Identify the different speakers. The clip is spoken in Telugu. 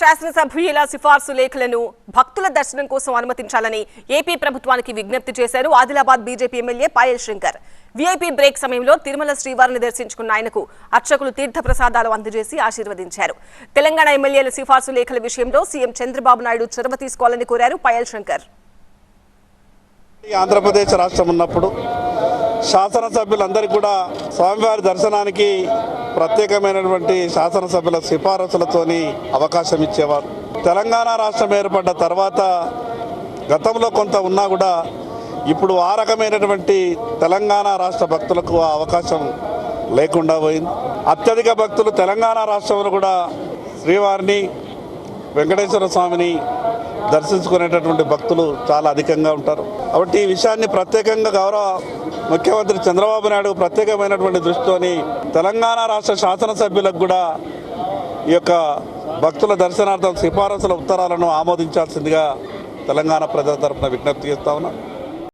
Speaker 1: శాసనసభ్యుల సిఫార్సు లేఖలను భక్తుల దర్శనం కోసం అనుమతించాలని ఏపీ ప్రభుత్వానికి విజ్ఞప్తి చేశారు Adilabad BJP MLA Payal Shankar. VIP break సమయంలో తిరుమల శ్రీవారిని దర్శించుకున్న ఆయనకు అర్చకులు తీర్థప్రసాదాలు అందజేసి ఆశీర్వదించారు. తెలంగాణ ఎమ్మెల్యేల సిఫార్సు లేఖల విషయంలో సీఎం చంద్రబాబు నాయుడు చొరవ తీసుకోవాలని కోరారు పాయల్ శంకర్.
Speaker 2: ఆంధ్రప్రదేశ్ రాష్ట్రం ఉన్నప్పుడు శాసనసభ్యులందరికీ కూడా స్వామివారి దర్శనానికి ప్రత్యేకమైనటువంటి శాసనసభ్యుల సిఫారసులతోని అవకాశం ఇచ్చేవారు. తెలంగాణ రాష్ట్రం ఏర్పడ్డ తర్వాత గతంలో కొంత ఉన్నా కూడా ఇప్పుడు ఆ రకమైనటువంటి తెలంగాణ రాష్ట్ర భక్తులకు ఆ అవకాశం లేకుండా పోయింది. అత్యధిక భక్తులు తెలంగాణ రాష్ట్రంలో కూడా శ్రీవారిని వెంకటేశ్వర స్వామిని దర్శించుకునేటటువంటి భక్తులు చాలా అధికంగా ఉంటారు. కాబట్టి ఈ విషయాన్ని ప్రత్యేకంగా గౌరవ ముఖ్యమంత్రి చంద్రబాబు నాయుడు ప్రత్యేకమైనటువంటి దృష్టితోని తెలంగాణ రాష్ట్ర శాసనసభ్యులకు కూడా ఈ యొక్క భక్తుల దర్శనార్థం సిఫారసుల ఉత్తరాలను ఆమోదించాల్సిందిగా తెలంగాణ ప్రజల తరపున విజ్ఞప్తి చేస్తా ఉన్నాను